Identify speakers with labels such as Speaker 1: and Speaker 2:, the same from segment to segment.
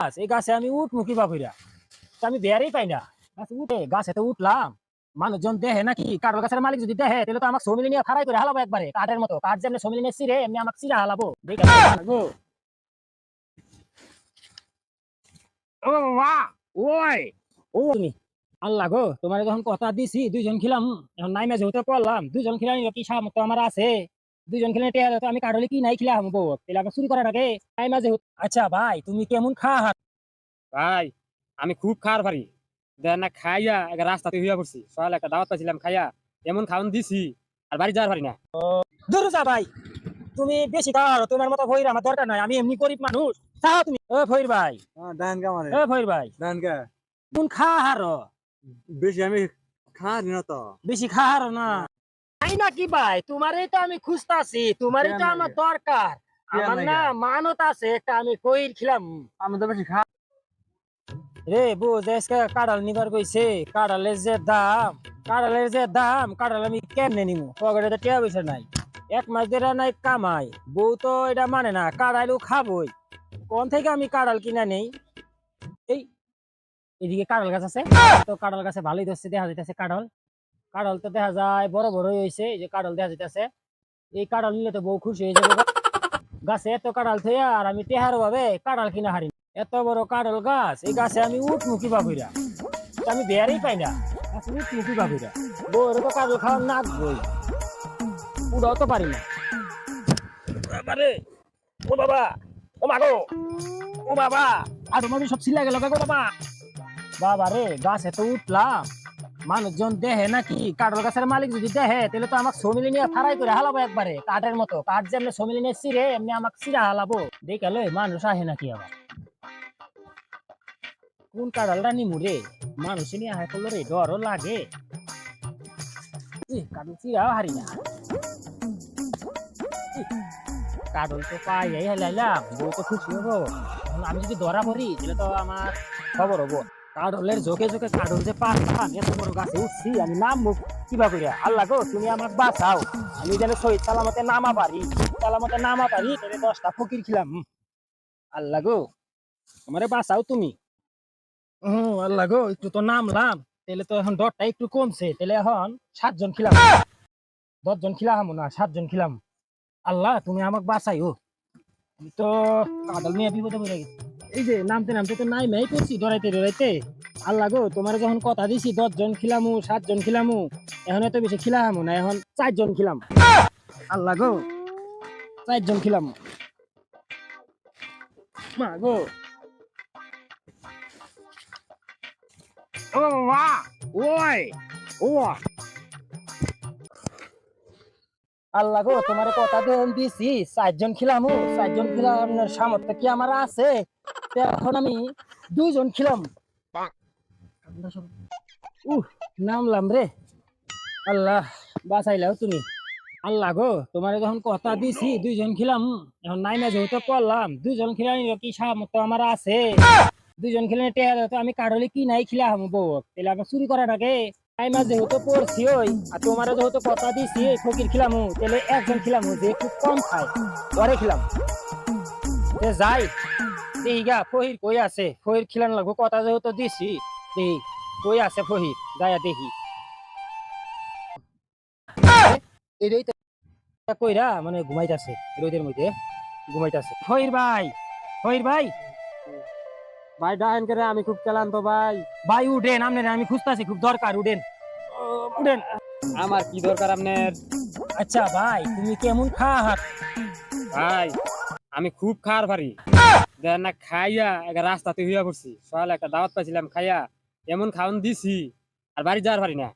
Speaker 1: গাছ, এই গাছে আমি উঠমু কি বাবুরা আমি বেয়ারই পাই না। উঠে, গাছে তো উঠলাম। মানুষজন দেহে নাকি কাঠল গাছের মালিক যদি দেহে তাহলে তো আমাকে সমিলি নিয়ে ফারাই করে হালাবো একবারে। কাঠের মতো, কাঠ যেমনি সমিলি নিয়ে চিরে এমনি আমাকে চিরা হালাবো। আল্লাহ গো, তোমার যখন কথা দিছি, দুইজন খিলাম, এখন নাই মেঝে হতে পড়লাম। দুইজন খিলাম কি সামর্থ্য আমার আছে। দুইজন খেলে টেয়ার তো আমি কাঠলে কি নাই খিলাম বউ তাহলে আমাকে চুরি করার আগে নাই মাঝে আচ্ছা ভাই তুমি কেমন খা
Speaker 2: ভাই আমি খুব খার পারি না খাইয়া এক রাস্তাতে হইয়া পড়ছি সকালে একটা দাওয়াত পাইছিলাম খাইয়া। এমন খাওয়ান দিছি আর বাড়ি যাওয়ার পারি না।
Speaker 1: দূর যা ভাই তুমি বেশি খাও তোমার মতো ভৈর আমার দরকার নাই আমি এমনি গরিব মানুষ চাও তুমি। ও ভৈর ভাই।
Speaker 3: ডান কা মানে।
Speaker 1: ও ভৈর ভাই।
Speaker 3: ডান কা
Speaker 1: কোন খা হার
Speaker 3: বেশি আমি খা না তো
Speaker 1: বেশি খা হার না। তাই না কি ভাই? তোমারই তো আমি খুঁজতাছি তোমারই তো আমার দরকার। আমার না মানত আছে একটা আমি কইর খিলাম।
Speaker 3: আমি তো বেশি খা
Speaker 1: রে বুঝ আজকে কাঁড়াল নিবার কইছে কাঁড়ালের যে দাম কাঁড়ালের যে দাম কাঁড়াল আমি কেমনে নিমু? পকেটে তো টিয়া পয়সা নাই। এক মাস ধরে নাই কামাই। বউ তো এটা মানে না কাঁড়াইলেও খাবই। কোন থেকে আমি কাঁড়াল কিনা নেই? এই এদিকে কাঁড়াল গাছ আছে তো কাঁড়াল গাছে ভালোই ধরছে দেখা যাইতেছে কাঁড়াল কাঁড়াল তো দেখা যায় বড় বড় হয়েছে এই যে কাঁড়াল দেখা যাইতেছে। এই কাঁড়াল নিলে তো বউ খুশি হয়ে যাবে গাছে এত কাঁড়াল থইয়া আর আমি তেহার ভাবে কাঁড়াল কিনা হারি এত বড় কাঁড়াল গাছ এই গাছে আমি উঠমু কি বাবুরা আমি বেয়ারই পাই না। গাছে উঠমু কি বাবুরা বউর তো কাঁড়াল খাওয়ার নাক বই উড়াও তো পারি না। বাবারে ও বাবা ও মাগো ও বাবা। আর তোমার সব ছিলা গেল গো বাবা। বাবা রে গাছে তো উঠলাম। মানুষজন দেহে নাকি কাঠল গাছের মালিক যদি দেহে তাহলে তো আমাকে সমিলি নিয়ে ফারাই করে হালাবো একবারে, কাঠের মতো। কাঠ যেমনি সমিলি নিয়ে চিরে এমনি আমাকে চিরা হালাবো। দেখালে মানুষ আহে নাকি আবার। কোন কাঁড়ালটা নিমু রে? মানুষ নিয়ে আহে করল রে, ডরও লাগে। কাঁড়াল চিরাও হারি না। কাঁড়াল তো পাই এই হেলাইলাম, বউ তো খুশি হব। আমি যদি ধরা পড়ি, তাহলে তো আমার খবর হব। কাঁড়লের জোকে জোকে কাঁড়ল যে পাঁচটা এত বড় গাছে উঠছি, আমি নাম মুখ কিবা করিয়া আল্লাহ গো, তুমি আমাকে বাঁচাও। আমি যেন শহীদ সালামতে নামা পারি, সালামতে নামা পারি তাহলে দশটা ফকির খিলাম আল্লাহ গো, আমারে বাঁচাও তুমি। হুম আল্লাহ গো, একটু তো নামলাম, তাহলে তো এখন ডরটা একটু কমছে, তাহলে এখন সাতজন খিলাম। দশজন খিলাম না, সাতজন খিলাম। আল্লাহ, তুমি আমাকে বাঁচাইও। আমি তো কাদল নিয়ে বিপদে পড়ে গেছি। এই যে নামতে নামতে তো নাই নাই করছি, ডরাইতে ডরাইতে। আল্লাহ গো, তোমার যখন কথা দিছি, দশজন খিলামু, সাতজন খিলামু, এখন এত বেশি খিলামু না, এখন চারজন খিলাম। আল্লাহ গো, চারজন খিলাম। মা গো। ও মা, ওই ও আল্লাহ গো, তোমার কথা দিছি, চারজন খিলামু, চারজন খিলামের সামর্থ্য কি আমার আছে? তো এখন আমি দুইজন খিলাম। উহ নামলাম রে। আল্লাহ বাঁচাইলাও তুমি। আল্লাহ গো তোমার যখন কথা দিছি দুইজন খিলাম। এখন নাই না যেহেতু পড়লাম দুইজন খিলাম কি সামর্থ্য আমার আছে? দুইজন খেলে টেয়ার তো আমি কাঠলে কি নাই খিলা হামু বউ। তাহলে আমাকে চুরি করার আগে আমি মাঝে যেহেতু পড়ছি ওই আর তোমার যেহেতু কথা দিছি ফকির খিলামু তাহলে একজন খিলামু যে খুব কম খায়। পরে খিলাম। যাই। দেখি গা ফহির কই আছে? ফহির খিলান লাগবো কথা যেহেতু দিছি দেখি কই আছে ফহির? যাইয়া দেখি। এটাই কইরা মানে ঘুমাইতাছে রোদের মধ্যে ঘুমাইতাছে। ফহির ভাই ফহির ভাই।
Speaker 2: ভাই ডাহেন করে আমি খুব ক্লান্ত ভাই।
Speaker 1: ভাই উঠেন আপনি আমি খুঁজতাছি খুব দরকার উঠেন। ও, উঠেন।
Speaker 2: আমার কি দরকার আপনার
Speaker 1: আচ্ছা ভাই তুমি কেমন খা
Speaker 2: ভাই আমি খুব খার পারি দেখ না খাইয়া এক রাস্তাতে হইয়া পড়ছি। সকালে একটা দাওয়াত পাইছিলাম খাইয়া এমন খাওয়ান দিছি আর বাড়ি যাওয়ার পারি না।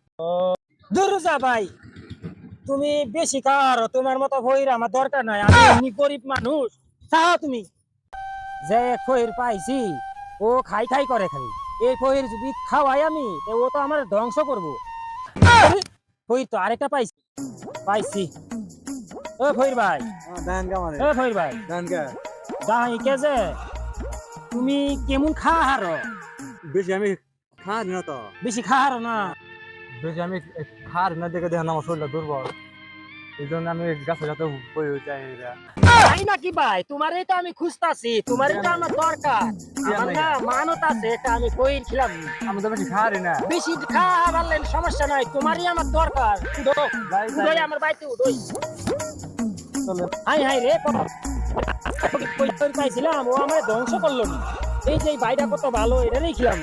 Speaker 1: দুরুজা ভাই তুমি বেশি খাওয়ার তোমার মতো ভৈর আমার দরকার নাই আমি এমনি গরিব মানুষ। চাও তুমি। যে ফহির পাইছি ও খাই খাই করে খালি। এই ফহির যদি খাওয়াই আমি তো ও তো আমার ধ্বংস করব। ফহির তো আরেকটা পাইছি। পাইছি। ও ফহির ভাই।
Speaker 3: ডান কা মানে
Speaker 1: ও ফহির ভাই।
Speaker 3: কা
Speaker 1: দাহি কে যে তুমি কেমন খা হার
Speaker 3: বেশি আমি খা না তো।
Speaker 1: বেশি খা হার না।
Speaker 3: বেশি আমি খা না দেখে দেখেন আমার শরীরটা দুর্বল। এই জন্য আমি গাছে যাতে বই চাই
Speaker 1: তাই নাকি ভাই? তোমারই তো আমি খুঁজতাছি তোমারই তো আমার দরকার। আমার না মানত আছে এটা আমি কই ছিলাম
Speaker 3: আমি তো বেশি খাওয়ারি না।
Speaker 1: বেশি খাওয়া পারলেন সমস্যা নাই তোমারই আমার দরকার।
Speaker 3: যাই, যাই।
Speaker 1: উঠোই আমার বাড়িতে উঠোই হাই হাই রে পাইছিলাম ও আমার ধ্বংস করল। এই যে ভাইটা কত ভালো এটা রেখিলাম